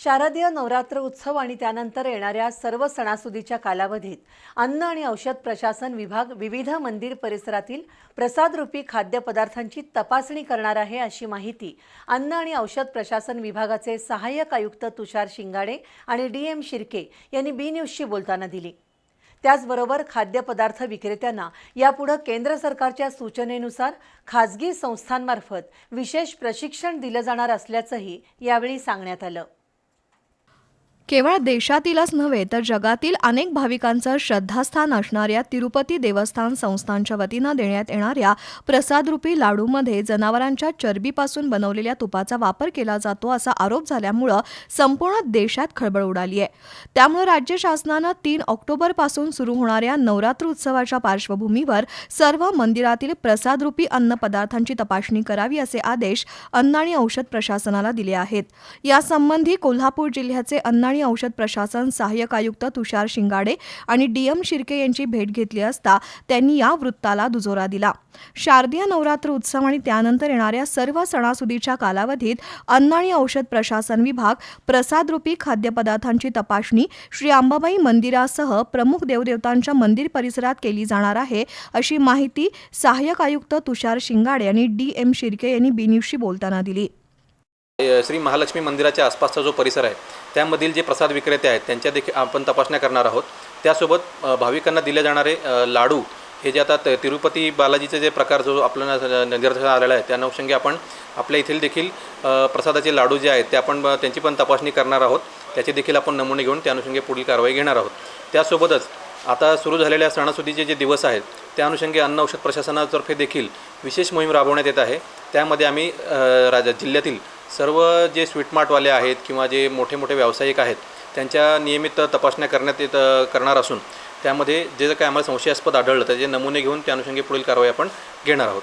शारदीय नवरात्र उत्सव आणि त्यानंतर येणाऱ्या सर्व सणासुदीच्या कालावधीत अन्न आणि औषध प्रशासन विभाग विविध मंदिर परिसरातील प्रसादरूपी खाद्यपदार्थांची तपासणी करणार आहे अशी माहिती अन्न आणि औषध प्रशासन विभागाचे सहाय्यक आयुक्त तुषार शिंगाडे आणि डी एम शिर्के यांनी बी न्यूजशी बोलताना दिली. त्याचबरोबर खाद्यपदार्थ विक्रेत्यांना यापुढे केंद्र सरकारच्या सूचनेनुसार खाजगी संस्थांमार्फत विशेष प्रशिक्षण दिलं जाणार असल्याचंही यावेळी सांगण्यात आलं. केवळ देशातीलच नव्हे तर जगातील अनेक भाविकांचं श्रद्धास्थान असणाऱ्या तिरुपती देवस्थान संस्थांच्या वतीनं देण्यात येणाऱ्या प्रसादरूपी लाडूमध्ये जनावरांच्या चरबीपासून बनवलेल्या तुपाचा वापर केला जातो असा आरोप झाल्यामुळं संपूर्ण देशात खळबळ उडाली आहे त्यामुळे राज्य शासनानं तीन ऑक्टोबरपासून सुरू होणाऱ्या नवरात्र उत्सवाच्या पार्श्वभूमीवर सर्व मंदिरातील प्रसादरूपी अन्नपदार्थांची तपासणी करावी असे आदेश अन्न आणि औषध प्रशासनाला दिले आहेत. यासंबंधी कोल्हापूर जिल्ह्याचे अन्न आणि औषध प्रशासन सहाय्यक आयुक्त तुषार शिंगाडे आणि डीएम शिर्के यांची भेट घेतली असता त्यांनी या वृत्ताला दुजोरा दिला. शारदीय नवरात्र उत्सव आणि त्यानंतर येणाऱ्या सर्व सणासुदीच्या कालावधीत अन्न आणि औषध प्रशासन विभाग प्रसादरूपी खाद्यपदार्थांची तपासणी श्री अंबाबाई मंदिरासह प्रमुख देवदेवतांच्या मंदिर परिसरात केली जाणार आहे अशी माहिती सहाय्यक आयुक्त तुषार शिंगाडे आणि डी एम शिर्के यांनी बीन्यूजशी बोलताना दिली. श्री महालक्ष्मी मंदिराच्या आसपासचा जो परिसर आहे त्यामधील जे प्रसाद विक्रेते आहेत त्यांच्या देखील आपण तपासण्या करणार आहोत. त्यासोबत भाविकांना दिले जाणारे लाडू हे जे आता त- तिरुपती बालाजीचे जे प्रकार जो आपल्याला निदर्शनास आलेला आहे त्या अनुषंगी आपण आपल्या येथील देखील प्रसादाचे लाडू जे आहेत ते आपण त्यांची पण तपासणी करणार आहोत. त्याचे देखील आपण नमुने घेऊन त्या अनुषंगी पुढील कारवाई घेणार आहोत. त्यासोबतच आता सुरू झालेल्या सणासुदीचे जे दिवस आहेत त्या अनुषंगी अन्न औषध प्रशासनातर्फे देखील विशेष मोहीम राबवण्यात येत आहे. त्यामध्ये आम्ही राजा जिल्ह्यातील सर्व जे स्वीटमार्टवाले आहेत किंवा जे मोठे मोठे व्यावसायिक आहेत त्यांच्या नियमित तपासण्या करण्यात येत करणार असून त्यामध्ये जे काय आम्हाला संशयास्पद आढळलं त्याचे नमुने घेऊन त्या अनुषंगी पुढील कारवाई आपण घेणार आहोत.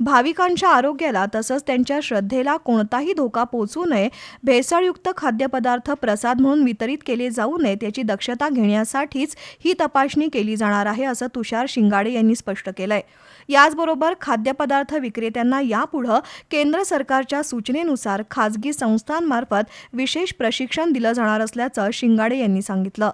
भाविकांच्या आरोग्याला तसंच त्यांच्या श्रद्धेला कोणताही धोका पोचू नये भेसळयुक्त खाद्यपदार्थ प्रसाद म्हणून वितरित केले जाऊ नयेत याची दक्षता घेण्यासाठीच ही तपासणी केली जाणार आहे असं तुषार शिंगाडे यांनी स्पष्ट केलंय. याचबरोबर खाद्यपदार्थ विक्रेत्यांना यापुढं केंद्र सरकारच्या सूचनेनुसार खाजगी संस्थांमार्फत विशेष प्रशिक्षण दिलं जाणार असल्याचं शिंगाडे यांनी सांगितलं.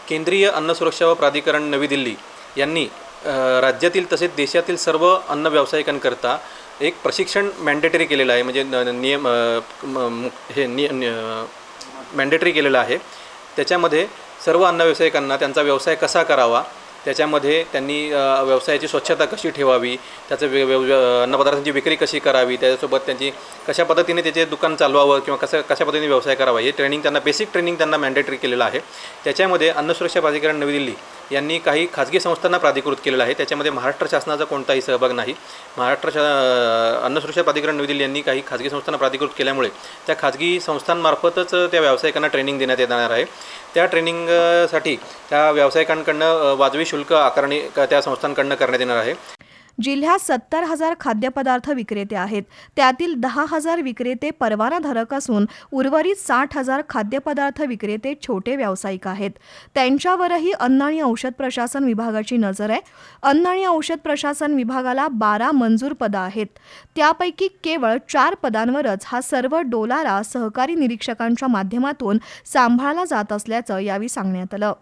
केंद्रीय अन्न सुरक्षा व प्राधिकरण नवी दिल्ली यांनी राज्यातील तसेच देशातील सर्व अन्न व्यावसायिकांकरता एक प्रशिक्षण मॅन्डेटरी केलेलं आहे. म्हणजे न- नियम हे मॅन्डेटरी केलेलं आहे. त्याच्यामध्ये सर्व अन्न व्यावसायिकांना त्यांचा व्यवसाय कसा करावा त्याच्यामध्ये त्यांनी व्यवसायाची स्वच्छता कशी ठेवावी त्याचं व्य व्यव व्य- अन्नपदार्थांची विक्री कशी करावी त्याच्यासोबत त्यांची कशा पद्धतीने त्याचे दुकान चालवावं किंवा कसं कशा पद्धतीने व्यवसाय करावा हे ट्रेनिंग त्यांना बेसिक ट्रेनिंग त्यांना मॅन्डेटरी केलेलं आहे. त्याच्यामध्ये अन्नसुरक्षा प्राधिकरण नवी दिल्ली यांनी काही खाजगी संस्थांना प्राधिकृत केलेलं आहे. त्याच्यामध्ये महाराष्ट्र शासनाचा कोणताही सहभाग नाही. महाराष्ट्र शा अन्नसुरक्षा प्राधिकरण नवी दिल्ली यांनी काही खाजगी संस्थांना प्राधिकृत केल्यामुळे त्या खाजगी संस्थांमार्फतच त्या व्यावसायिकांना ट्रेनिंग देण्यात येणार आहे. त्या ट्रेनिंगसाठी त्या व्यावसायिकांकडनं वाजवी शुल्क आकारणी त्या संस्थांकडनं करण्यात येणार आहे. जिल्ह्यात सत्तर हजार खाद्यपदार्थ विक्रेते आहेत. त्यातील दहा हजार विक्रेते परवानाधारक असून उर्वरित साठ हजार खाद्यपदार्थ विक्रेते छोटे व्यावसायिक आहेत. त्यांच्यावरही अन्न आणि औषध प्रशासन विभागाची नजर आहे. अन्न आणि औषध प्रशासन विभागाला बारा मंजूर पदं आहेत. त्यापैकी केवळ चार पदांवरच हा सर्व डोलारा सहकारी निरीक्षकांच्या माध्यमातून सांभाळला जात असल्याचं यावेळी सांगण्यात आलं.